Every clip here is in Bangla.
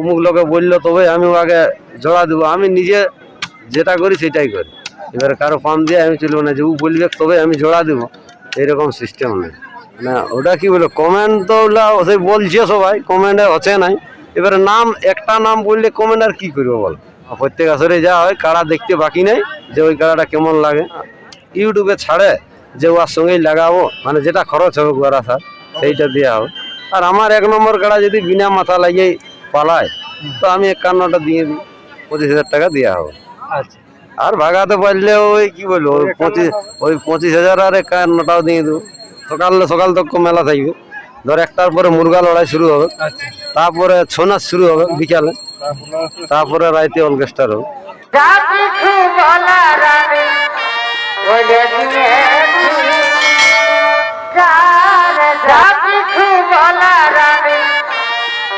অমুক লোকে বলল, তবে আমি আগে জড়া দেবো। আমি নিজে যেটা করি সেটাই করি। এবারে কারও পাম দিয়ে আমি চলবো না, যে ও বলবে, তবে আমি জোড়া দেবো। এরকম সিস্টেম নেই না, ওটা কি বলে কমেন্ট তো ওগুলা ওসে বলছে সবাই কমেন্টে হচ্ছে নাই। এবারে নাম, একটা নাম বললে কমেন্ট আর কী করব বল? প্রত্যেক আসরে যা হয়, কাড়া দেখতে বাকি নেই, যে ওই কাড়াটা কেমন লাগে। ইউটিউবে ছাড়ে যে ওর সঙ্গেই লাগাবো মানে যেটা খরচ হবে গোয়ারা স্যার, সেইটা দেওয়া হবে। আর আমার এক নম্বর কাড়া যদি বিনা মাথা লাগিয়ে পালায় তো আমি একান্নটা দিয়ে দিই পঁচিশ হাজার টাকা দেওয়া হবে। আচ্ছা। আর ভাগাতে পারলে ওই কি বলব ওই পঁচিশ ওই পঁচিশ হাজার আর একান্নটাও দিয়ে দেবো। সকাল সকাল তক মেলা থাকবে। ধর একটার পরে মুরগা লড়াই শুরু হবে আচ্ছা। তারপরে ছৌ নাচ শুরু হবে বিকালে তারপরে রাইতে অর্কেস্ট্রার হবে।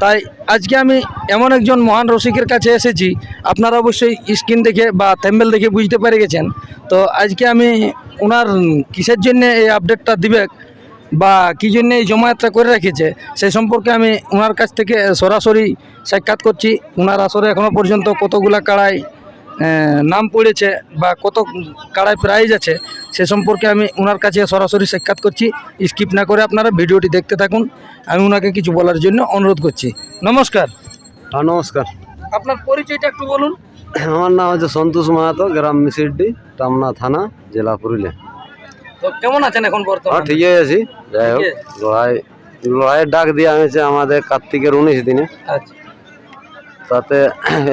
তাই আজকে আমি এমন একজন মহান রসিকের কাছে এসেছি। আপনারা অবশ্যই স্ক্রিন দেখে বা থ্যাম্বেল দেখে বুঝতে পেরে গেছেন। তো আজকে আমি ওনার কিসের জন্যে এই আপডেটটা দিবে বা কী জন্য এই জমায়েতটা করে রেখেছে সেই সম্পর্কে আমি ওনার কাছ থেকে সরাসরি সাক্ষাৎ করছি। ওনার আসরে এখনও পর্যন্ত কতগুলা আহ, নাম পড়েছে বা কত কাড়াই প্রাইজ আছে সে সম্পর্কে আমি ওনার কাছে সরাসরি সাক্ষাৎ করছি। স্কিপ না করে আপনারা ভিডিওটি দেখতে থাকুন। আমি ওনাকে কিছু বলার জন্য অনুরোধ করছি। নমস্কার। হ্যাঁ নমস্কার। আপনার পরিচয়টা একটু বলুন। আমার নাম হচ্ছে সন্তোষ মাহাতো গ্রাম মিসিডি টামনা থানা জেলা পুরুলিয়া। তো কেমন আছেন এখন হ্যাঁ বর্তমানে ঠিকই আছি। যাই হোক লড়াই লড়াইয়ের ডাক দেওয়া হয়েছে আমাদের কার্তিকের উনিশ দিনে। আচ্ছা। তাতে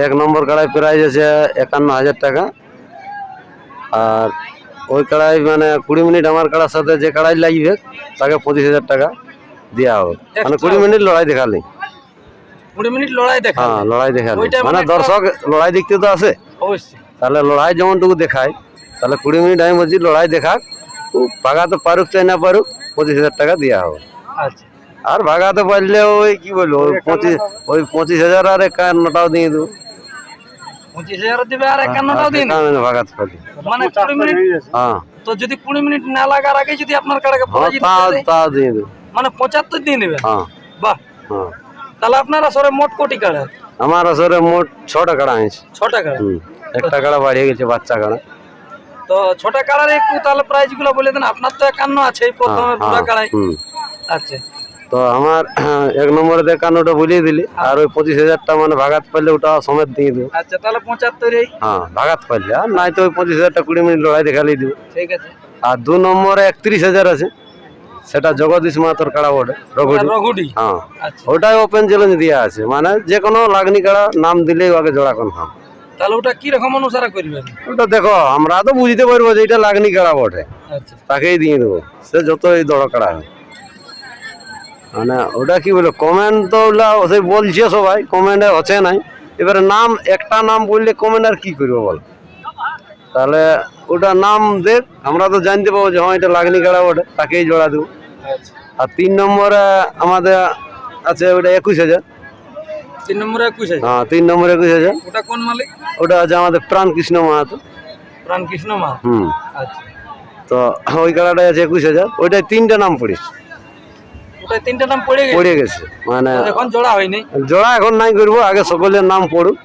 এক নম্বর কাড়াই প্রাইজ আছে একান্ন হাজার টাকা। আর ওই কাড়াই মানে কুড়ি মিনিট আমার কাড়ার সাথে যে কাড়াই লাগবে তাকে পঁচিশ হাজার টাকা দেওয়া হবে। মানে কুড়ি মিনিট লড়াই দেখালি। কুড়ি মিনিট লড়াই দেখা হ্যাঁ লড়াই দেখালি মানে মানে দর্শক লড়াই দেখতে তো আসে অবশ্যই। তাহলে লড়াই যেমনটুকু দেখায় তাহলে কুড়ি মিনিট আমি বলছি লড়াই দেখাক। ও ভাগাতে পারুক চাই না পারুক পঁচিশ হাজার টাকা দেওয়া হবে। আচ্ছা। আর ভাগাতে পারলে ওই কি বলব ওই পঁচিশ ওই পঁচিশ হাজার আর একান্নটাও দিয়ে দেবো। পঁচিশ হাজার দেবে আর একান্নটাও দিন একান্ন ভাগাতে পারলে মানে কুড়ি মিনিট? হ্যাঁ। তো যদি কুড়ি মিনিট না লাগার আগে যদি আপনার কাড়াকে হ্যাঁ তা দেয়, দিয়ে দেবো। মানে পঁচাত্তর দিয়ে নেবে? হ্যাঁ। বাহ। হ্যাঁ। তাহলে আপনার আসরে মোট কোটি কাড়া আমার আসরে মোট ছটা কাড়া হয়েছে ছটা কাড়া একটা কাড়া বাড়িয়ে গেছে বাচ্চা কাড়া তো ছটা কাড়ার একটু তাহলে প্রাইজগুলো বলে দেন। আপনার তো একান্ন আছে হ্যাঁ প্রথমে পুরা হ্যাঁ হুম। আচ্ছা। তো আমার এক নম্বরে দেখানো ওটা বলিয়ে দিলি আর ওই পঁচিশ হাজারটা মানে ভাগাত পারলে ওটা সমেত দিয়ে দেবো। আচ্ছা তাহলে পঁচাত্তরেই হ্যাঁ ভাগাত পারলে আর নাই তো ওই পঁচিশ হাজারটা কুড়ি মিনিট লড়াই দেখালেই দিব। ঠিক আছে। আর দু নম্বরে একত্রিশ হাজার আছে সেটা জগদীশ মাহাতোর কাড়া বটে রঘুটি হ্যাঁ আচ্ছা। ওটাই ওপেন চ্যালেঞ্জ দেওয়া আছে মানে যে কোনো লাগনি কাড়া নাম দিলেই ওকে জোড়া কনফার্ম তাহলে ওটা কি রকম অনুসারে করবেন ওটা দেখো আমরা তো বুঝতে পারব যে এটা লাগনি কাড়া বটে আচ্ছা। তাকেই দিয়ে দেবো সে যতই দড় কাড়া হয় মানে ওটা কি বলে কমেন্ট তো ওগুলা ওসে বলছে সবাই কমেন্টে হচ্ছে নাই। এবারে নাম একটা নাম বললে কমেন্ট আর কি করব বল? তাহলে ওটা নাম দেখ আমরা তো জানতে পারব যে হ্যাঁ এটা লাগনি কাড়া ওটা তাকেই জোড়া দেবো। আচ্ছা। আর তিন নম্বরে আমাদের আছে ওটা একুশ হাজার। তিন নম্বরে একুশ আছে হ্যাঁ তিন নম্বরে একুশ হাজার। ওটা কোন মালিক? ওটা আছে আমাদের প্রাণ কৃষ্ণ মাহাতো। প্রাণ কৃষ্ণ মা হুম। আচ্ছা। তো ওই কাড়াটাই আছে একুশ হাজার। ওইটাই তিনটা নাম পড়েছে। ওটা তিনটা নাম পড়ে গেছে। পড়ে গেছে মানে এখন জোড়া হয়নি। জোড়া এখন নাই করব আগে সকলের নাম পড়ুক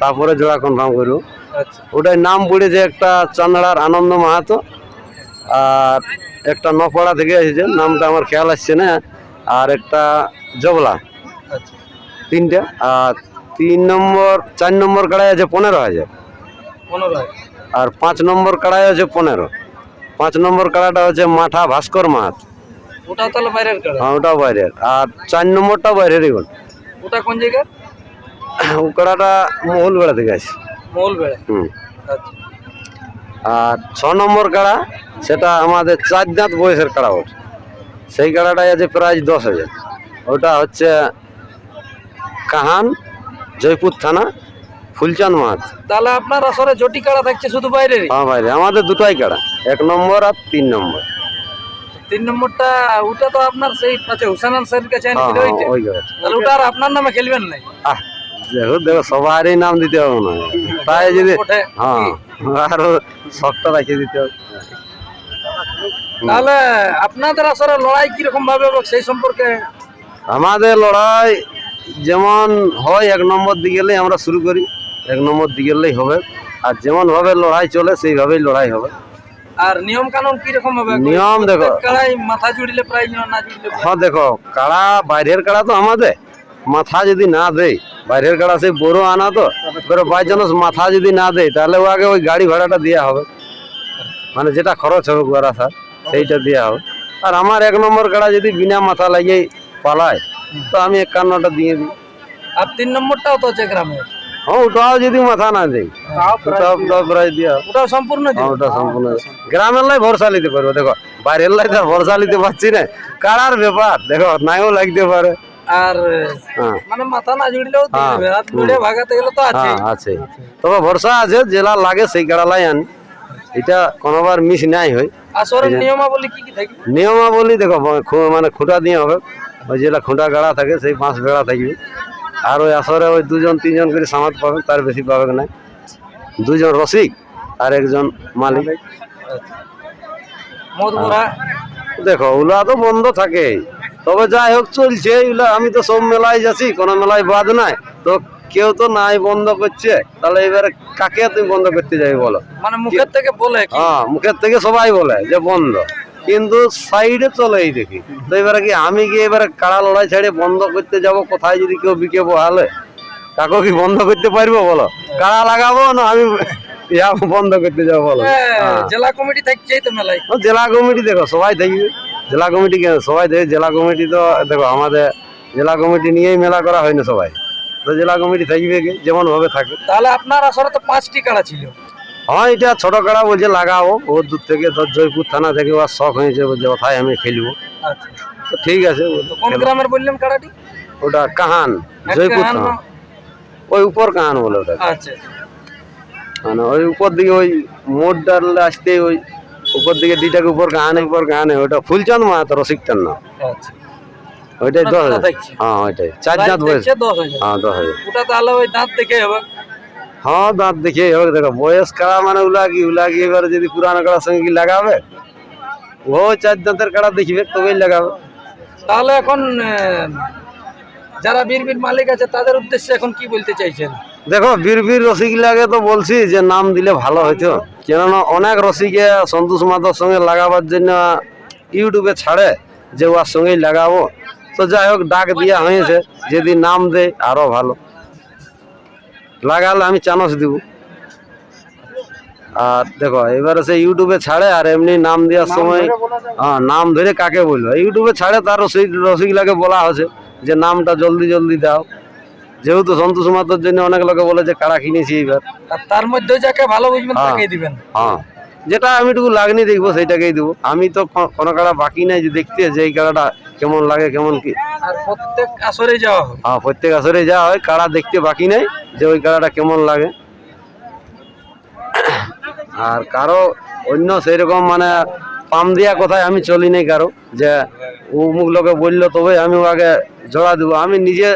তারপরে জোড়া কনফার্ম করব। আচ্ছা। ওটাই নাম পড়েছে একটা চান্দাড়ার আনন্দ মাহাতো আর একটা নপাড়া থেকে এসেছে নামটা আমার খেয়াল আসছে না আর একটা জবলা। আচ্ছা। তিনটা আর তিন নম্বর চার নম্বর কাড়াই আছে পনেরো হাজার। আর পাঁচ নম্বর কাড়াই আছে পনেরো। পাঁচ নম্বর কাড়াটা হচ্ছে মাঠা ভাস্কর মাহাত। ওটাও তাহলে বাইরের কাড়া হ্যাঁ ওটাও বাইরের। আর চার নম্বরটাও বাইরেরই গোল ওটা কোন জায়গায় ও কাড়াটা মহুলবেড়া থেকে আছে মৌল বেড়া হুম। আচ্ছা। আর ছ নম্বর কাড়া সেটা আমাদের চার দাঁত বয়সের কাড়া ওঠে সেই কাড়াটাই আছে প্রাইস দশ হাজার। ওটা হচ্ছে কাহান জয়পুর থানা ফুলচাঁদ মাছ তাহলে আপনার আসরে জটি কাড়া থাকছে শুধু বাইরেরই? হ্যাঁ বাইরে। আমাদের দুটাই কাড়া এক নম্বর আর তিন নম্বর। তিন নম্বরটা ওটা তো আপনার সেই পাশে হুসান কাছে হ্যাঁ হ্যাঁ ওইটা তাহলে ওটা আর আপনার নামে খেলবেন নাই? আহ দেখো দেখো সবারই নাম দিতে হবে না তাই যদি হ্যাঁ আরও শখটা রাখিয়ে দিতে হবে। তাহলে আপনাদের আসলে লড়াই কীরকম ভাবে হবে সেই সম্পর্কে? আমাদের লড়াই যেমন হয় এক নম্বর দিকে আমরা শুরু করি এক নম্বর দিকে হবে। আর যেমন ভাবে লড়াই চলে সেইভাবেই লড়াই হবে। আর নিয়ম কানুন কীরকম হবে? নিয়ম দেখো। কাড়াই মাথা জুড়িলে প্রায় না জুড়িলে হ্যাঁ দেখো কাড়া বাইরের কাড়া তো আমাদের। মাথা যদি না দেয় বাইরের কাড়া সেই বড় আনা তো। এবারে বাই চান্স মাথা যদি না দেয় তাহলে ও আগে ওই গাড়ি ভাড়াটা দেওয়া হবে। মানে যেটা খরচ হবে গোয়ারা স্যার সেইটা দেওয়া হবে। আর আমার এক নম্বর কাড়া যদি বিনা মাথা লাগিয়ে পালায় তো আমি একান্নটা দিয়ে দিই। আর তিন নম্বরটাও তো আছে গ্রামে হ্যাঁ ওটাও যদি মাথা না দেয় প্রায়। সম্পূর্ণ হ্যাঁ, ওটা সম্পূর্ণ গ্রামের লাই ভরসা নিতে পারব দেখো। বাইরের লাই তো ভরসা নিতে পারছি না। কাড়ার ব্যাপার দেখো নাইও লাগতে পারে। আর হ্যাঁ। মানে মাথা না জুড়লেও দিয়ে হ্যাঁ, দেবে আর জুড়ে ভাগাতে গেলে তো আছে হ্যাঁ আছে। তবে ভরসা আছে জেলা লাগে সেই কাড়ালাই আনি। এটা কোনোবার মিস নাই হয়। আসরের নিয়মাবলী কি কি থাকে নিয়মাবলী দেখো মানে খুঁটা দিয়ে হবে। ওই যেটা খুঁটা গাড়া থাকে সেই পাঁচ বেড়া থাকবে। আর ওই আসরে ওই দুজন তিনজন করে সামাদ পাবে তার বেশি পাবে না। দুজন রসিক আর একজন মালিক। দেখো ওগুলা তো বন্ধ থাকে। তবে যাই হোক চলছে এগুলা আমি তো সব মেলায় যাচ্ছি কোনো মেলায় বাদ নাই। তো কেউ তো নাই বন্ধ করছে। তাহলে এবারে কাকে তুমি বন্ধ করতে যাবে বলো? মানে মুখের থেকে বলে হ্যাঁ মুখের থেকে সবাই বলে যে বন্ধ। কিন্তু সাইডে চলে এই দেখি। তো এবারে কি আমি কি এবারে কাড়া লড়াই ছেড়ে বন্ধ করতে যাব? কোথায় যদি কেউ বিকে বহালে কাকু কি বন্ধ করতে পারব বলো? কাড়া লাগাবো না আমি ইয়া বন্ধ করতে যাব বলো? হ্যাঁ। জেলা কমিটি থাকছেই তো মেলায়। জেলা কমিটি দেখো সবাই থাকবে জেলা কমিটি কেন সবাই দেখে জেলা কমিটি তো দেখো আমাদের জেলা কমিটি নিয়েই মেলা করা হয় না সবাই। তো জেলা কমিটি থাকবে কি? যেমন ভাবে থাকে। তাহলে আপনার আসলে তো পাঁচটি কাড়া ছিল। হ্যাঁ এটা ছোট কাড়া বলছে লাগাবো ও দূর থেকে ধর জয়পুর থানা থেকে ওর শখ হয়েছে বলছে কোথায় আমি খেলব? আচ্ছা। তো ঠিক আছে কোন গ্রামের বললেন কাড়াটি? ওটা কাহান জয়পুর থানা। ওই উপর কাহান বলে ওটা আচ্ছা মানে ওই উপর দিকে ওই মোট ডাল আসতে ওই উপর দিকে দুইটাকে উপর কাহানে উপর কাহানে ওটা ফুলচাঁদ মাহাতো রসিকটার নাম। আচ্ছা। ওইটাই দশ হাজার। হ্যাঁ ওইটাই। চার জাত বয়স হ্যাঁ দশ হাজার। ওটা তাহলে ওই দাঁত দেখে হবে। হ্যাঁ দাঁত দেখে হোক দেখো বয়স কাড়া মানে উলাগি উলাগি এবার যদি পুরানো কাড়ার সঙ্গে কি লাগাবে ও চার দাঁতের কাড়া দেখবে তবেই লাগাবে। তাহলে এখন যারা বীর বীর মালিক আছে তাদের উদ্দেশ্যে এখন কি বলতে চাইছেন? দেখো বীর বীর রসিক লাগে তো বলছি যে নাম দিলে ভালো হইতো। কেননা অনেক রসিকে সন্তোষ মাতার সঙ্গে লাগাবার জন্য ইউটিউবে ছাড়ে যে ওর সঙ্গেই লাগাবো। তো যাই হোক ডাক দেওয়া হয়েছে যদি নাম দেয় আরও ভালো। লাগালে আমি চানস দিব। আর দেখো এবার সে ইউটিউবে ছাড়ে আর এমনি নাম দেওয়ার সময় হ্যাঁ নাম ধরে কাকে বলব? ইউটিউবে ছাড়ে তার রসিক রসিকলাকে বলা হয়েছে যে নামটা জলদি জলদি দাও। যেহেতু সন্তোষ মাতার জন্য অনেক লোকে বলে যে কারা কিনেছি এবার তার মধ্যে যাকে ভালো বুঝবেন। তাকেই দিবেন। হ্যাঁ। যেটা আমি একটু লাগনি দেখব সেইটাকেই দেবো। আমি তো কোনো কাড়া বাকি নাই যে দেখতে যে এই কাড়াটা কেমন লাগে কেমন কি। আর প্রত্যেক আসরে যাওয়া হবে হ্যাঁ প্রত্যেক আসরে যাওয়া হয় কাড়া দেখতে বাকি নাই যে ওই কাড়াটা কেমন লাগে। আর কারও অন্য সেইরকম মানে পাম দিয়া কথায় আমি চলি নাই কারও যে অমুক লোকে বলল তবে আমি আগে জোড়া দেবো। আমি নিজে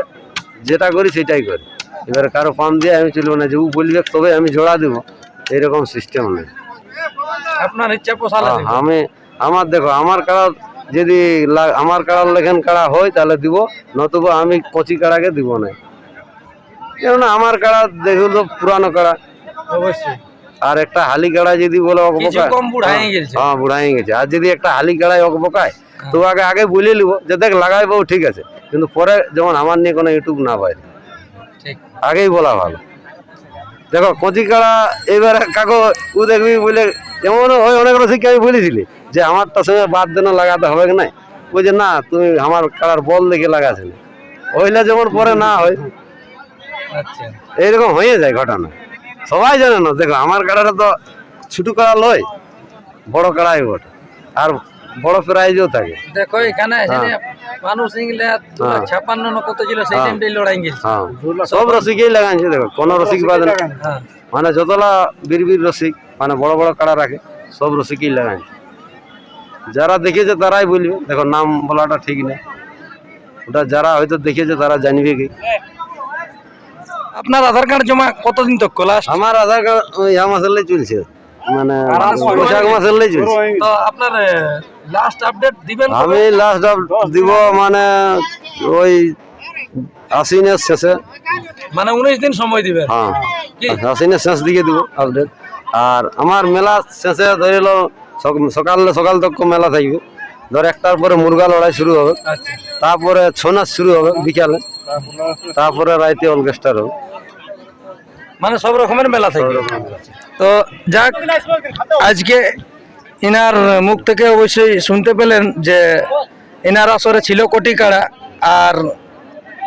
যেটা করি সেটাই করি। এবারে কারও পাম দিয়ে আমি চলবো না যে ও বলবে তবে আমি জোড়া দেবো। এইরকম সিস্টেম নেই। আপনার ইচ্ছা পোষালে হ্যাঁ, আমি আমার দেখো আমার কাড়া যদি আমার কাড়ার লেখেন কাড়া হয় তাহলে দিব। নতুবা আমি কচি কাড়াকে দিব না। কেননা আমার কাড়া দেখুন তো পুরানো কাড়া। অবশ্যই। আর একটা হালি কাড়া যদি বলে অকবকায় গেছে। হ্যাঁ বুড়াই গেছে। আর যদি একটা হালি কাড়াই অকবকায় তো আগে আগে বলে নিব যে দেখ লাগাই বউ ঠিক আছে। কিন্তু পরে যেমন আমার নিয়ে কোনো ইউটিউব না ঠিক। আগেই বলা ভালো। দেখো কচি কাড়া এবারে কাকু ও দেখবি বলে যেমন ওই অনেক রসিককে আমি বলেছিলি যে আমারটার সঙ্গে বাদ দেন লাগাতে হবে কি নাই? ওই যে না তুমি আমার কাড়ার বল দেখে লাগাছে না। ওইলা যেমন পরে না হয়। আচ্ছা। এইরকম হয়ে যায় ঘটনা। সবাই জানে না দেখো আমার কাড়াটা তো ছোটো কাড়া লয় বড় কাড়াই বটে আর বড় প্রাইজও থাকে। দেখো এখানে মানুষ ইংলে হ্যাঁ। ছাপান্ন না কত ছিল সেই হ্যাঁ। টাইমটাই লড়াই গেছে। হ্যাঁ। সব রসিকেই লাগাইছে দেখো কোনো রসিক বাদ না। হ্যাঁ। মানে যতলা বীর বীর রসিক মানে বড় বড় কাড়া রাখে সব রসিকই লাগাইছে যারা দেখেছে তারাই বলবে দেখো নাম বলাটা ঠিক নেই। ওটা যারা হয়তো দেখেছে তারা জানবে কি। আপনার আধার কার্ড জমা কতদিন তক লাস্ট আমার আধার কার্ড ইয়া মাসেরলেই চলছে। মানে বৈশাখ মাসেরলেই চলছে। তো আপনার লাস্ট আপডেট দিবেন আমি লাস্ট আপডেট দিব মানে ওই আশ্বিনের শেষে। মানে উনিশ দিন সময় দিবেন? হ্যাঁ? আশ্বিনের শেষ দিকে দিব আপডেট আর আমার মেলা শেষে ধরে সকাল সকাল তক মেলা থাকবে। ধর একটার পরে মুরগা লড়াই শুরু হবে। আচ্ছা। তারপরে ছৌ নাচ শুরু হবে বিকালে। তারপরে রাইতে অর্কেস্ট্রার হবে। মানে সব রকমের মেলা থাকবে। তো যাক আজকে ইনার মুখ থেকে অবশ্যই শুনতে পেলেন যে ইনার আসরে ছিল কোটি কাড়া আর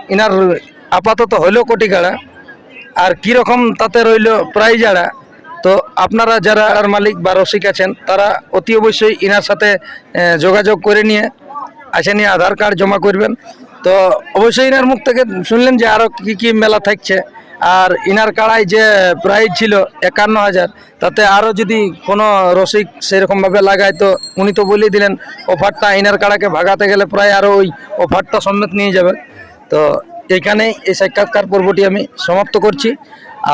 ইনার আপাতত হইল কোটি কাড়া আর কীরকম তাতে রইল প্রায় যারা তো আপনারা যারা আর মালিক বা রসিক আছেন, তারা অতি অবশ্যই ইনার সাথে যোগাযোগ করে নিয়ে, আসে নিয়ে আধার কার্ড জমা করবেন। তো অবশ্যই ইনার মুখ থেকে শুনলেন যে আরও কী কী মেলা থাকছে। আর ইনার কাড়ায় যে প্রাইজ ছিল একান্ন হাজার, তাতে আরও যদি কোনো রসিক সেরকমভাবে লাগায়, তো উনি তো বলেই দিলেন, অফারটা ইনার কাড়াকে ভাগাতে গেলে প্রায় আরও ওই অফারটা সমেত নিয়ে যাবে। তো এইখানে এই সাক্ষাৎকার পর্বটি আমি সমাপ্ত করছি।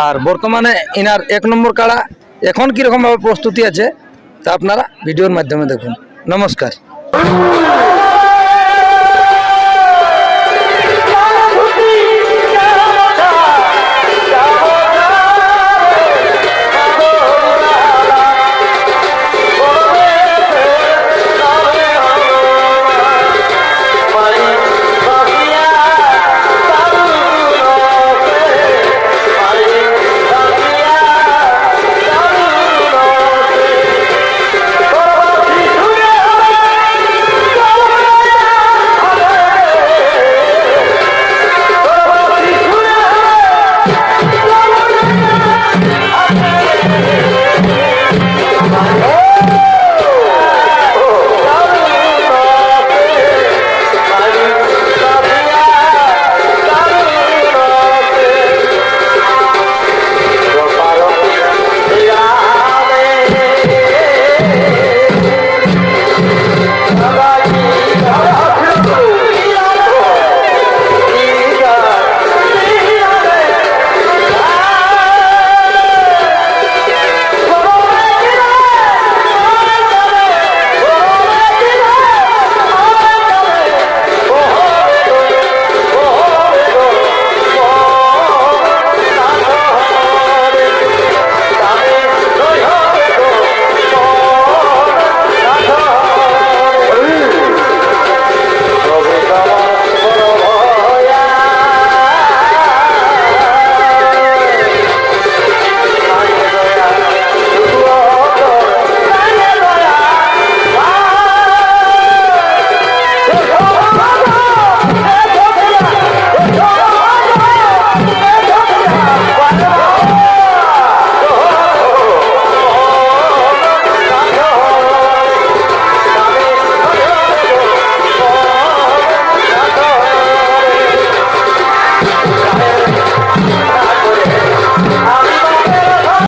আর বর্তমানে এনার এক নম্বর কাড়া এখন কীরকমভাবে প্রস্তুতি আছে তা আপনারা ভিডিওর মাধ্যমে দেখুন। নমস্কার।